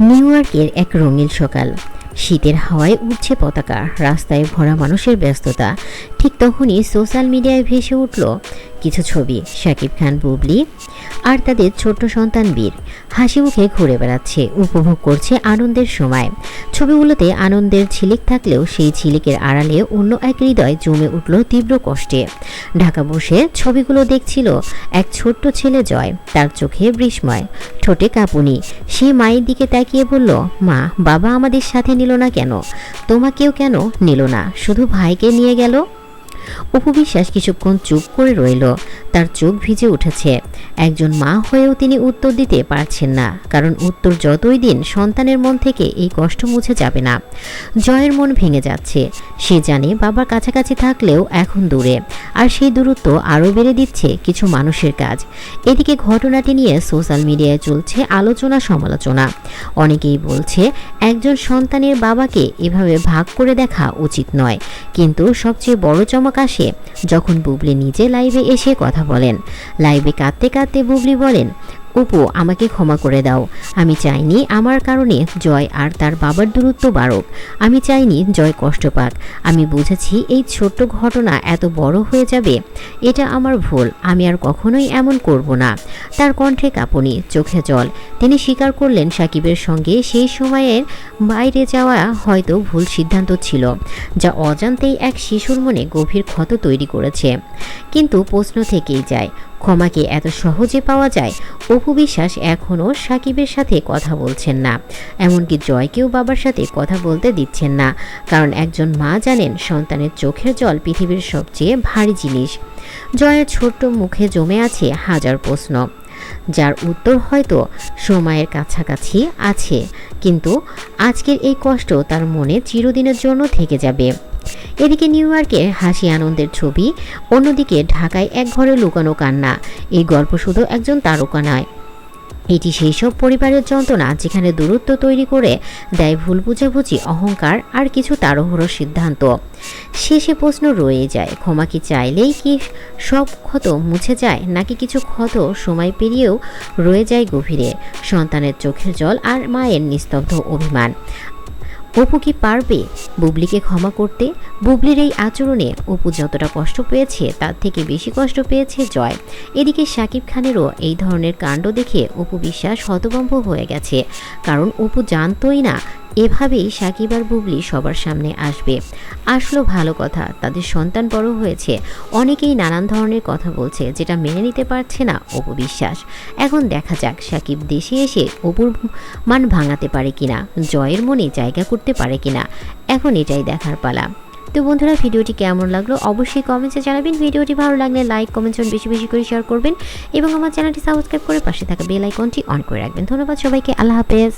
New ইয়র্কের এক রঙিন সকাল। শীতের হাওয়ায় উঠছে পতাকা, রাস্তায় ভরা মানুষের ব্যস্ততা। ঠিক তখনই সোশ্যাল মিডিয়ায় ভেসে উঠল কিছু ছবি, শাকিব খান, বুবলি আর তাদের ছোট্ট সন্তান বীর। হাসি মুখে ঘুরে বেড়াচ্ছে, উপভোগ করছে আনন্দের সময়। ছবিগুলোতে আনন্দের ঝিলিক থাকলেও সেই ঝিলিকের আড়ালে অন্য এক হৃদয় জমে উঠল তীব্র কষ্টে। ঢাকা বসে ছবিগুলো দেখছিল এক ছোট্ট ছেলে জয়, তার চোখে বিস্ময়। ঠোঁটে কাঁপুনি, সে মায়ের দিকে তাকিয়ে বলল, মা, বাবা আমাদের সাথে নিল না কেন? তোমাকেও কেন নিল না? শুধু ভাইকে নিয়ে গেল? উপবিশ্বাস কিছুক্ষণ চুপ করে রইল। তার চোখ ভিজে উঠেছে। একজন মা হয়েও তিনি উত্তর দিতে পারছেন না, কারণ উত্তর যতই দিন সন্তানের মন থেকে এই কষ্ট মুছে যাবে না। জয়ের মন ভেঙে যাচ্ছে। সে জানে বাবার কাছাকাছি থাকলেও এখন দূরে, আর সেই দূরত্ব আরও বেড়ে দিচ্ছে কিছু মানুষের কাজ। এদিকে ঘটনাটি নিয়ে সোশ্যাল মিডিয়ায় চলছে আলোচনা সমালোচনা। অনেকেই বলছে, একজন সন্তানের বাবাকে এভাবে ভাগ করে দেখা উচিত নয়, কিন্তু সবচেয়ে বড় চমক আসে যখন বুবলি নিজে লাইভে এসে কথা বলেন। লাইভে কাঁদতে কাঁদতে বুবলি বলেন, অপু, আমাকে ক্ষমা করে দাও। আমি চাইনি আমার কারণে জয় আর তার বাবার দূরত্ব বাড়ুক। আমি চাইনি জয় কষ্ট পাক। আমি বুঝেছি এই ছোট্ট ঘটনা এত বড় হয়ে যাবে। এটা আমার ভুল। আমি আর কখনোই এমন করব না। তার কণ্ঠে কাঁপুনি, চোখে জল। তিনি স্বীকার করলেন সাকিবের সঙ্গে সেই সময়ের বাইরে যাওয়া হয়তো ভুল সিদ্ধান্ত ছিল, যা অজান্তেই এক শিশুর মনে গভীর ক্ষত তৈরি করেছে। কিন্তু প্রশ্ন থেকেই যায় ক্ষমাকে এত সহজে পাওয়া যায়? অপু বিশ্বাস এখনও সাকিবের সাথে কথা বলছেন না। এমনকি জয়কেও বাবার সাথে কথা বলতে দিচ্ছেন না। কারণ একজন মা জানেন সন্তানের চোখের জল পৃথিবীর সবচেয়ে ভারী জিনিস। জয়ের ছোট্ট মুখে জমে আছে হাজার প্রশ্ন। যার উত্তর হয়তো সময়ের কাছাকাছি আছে। কিন্তু আজকের এই কষ্ট তার মনে চিরদিনের জন্য থেকে যাবে। এদিকে নিউ ইয়র্কে হাসি আনন্দের ছবি, অন্যদিকে ঢাকায় এক ঘরে লুকানো কান্না। এই গল্প শুধু একজন তারকা নয়। এটি সেই সব পরিবারের যন্ত্রণা যেখানে দূরত্ব তৈরি করে দেয় ভুল বুঝাবুঝি, অহংকার আর কিছু তাড়াহুড়ো সিদ্ধান্ত। শেষে প্রশ্ন রয়ে যায়, ক্ষমা কি চাইলেই কি সব ক্ষত মুছে যায়, নাকি কিছু ক্ষত সময় পেরিয়েও রয়ে যায় গভীরে? সন্তানের চোখের জল আর মায়ের নিস্তব্ধ অভিমান। অপু কি পারবে? বুবলিকে ক্ষমা করতে বুবলির এই আচরণে অপু যতটা কষ্ট পেয়েছে, তার থেকে বেশি কষ্ট পেয়েছে জয়। এদিকে শাকিব খানেরও এই ধরনের কাণ্ড দেখে অপু বিশ্বাস হতভম্ব হয়ে গেছে। কারণ অপু জানতই না এভাবেই সাকিব আর বুবলি সবার সামনে আসবে। আসলো ভালো কথা, তাদের সন্তান বড় হয়েছে। অনেকেই নানান ধরনের কথা বলছে, যেটা মেনে নিতে পারছে না অপু বিশ্বাস। এখন দেখা যাক সাকিব দেশে এসে অপুর মান ভাঙাতে পারে কিনা, জয়ের মনে জায়গা করতে পারে কিনা। এখন এটাই দেখার পালা। তো বন্ধুরা, ভিডিওটি কেমন লাগল অবশ্যই কমেন্টসে জানাবেন। ভিডিওটি ভালো লাগলে লাইক কমেন্টস বেশি বেশি করে শেয়ার করবেন এবং আমার চ্যানেলটি সাবস্ক্রাইব করে পাশে থাকা বেল আইকনটি অন করে রাখবেন। ধন্যবাদ সবাইকে, আল্লাহ হাফেজ।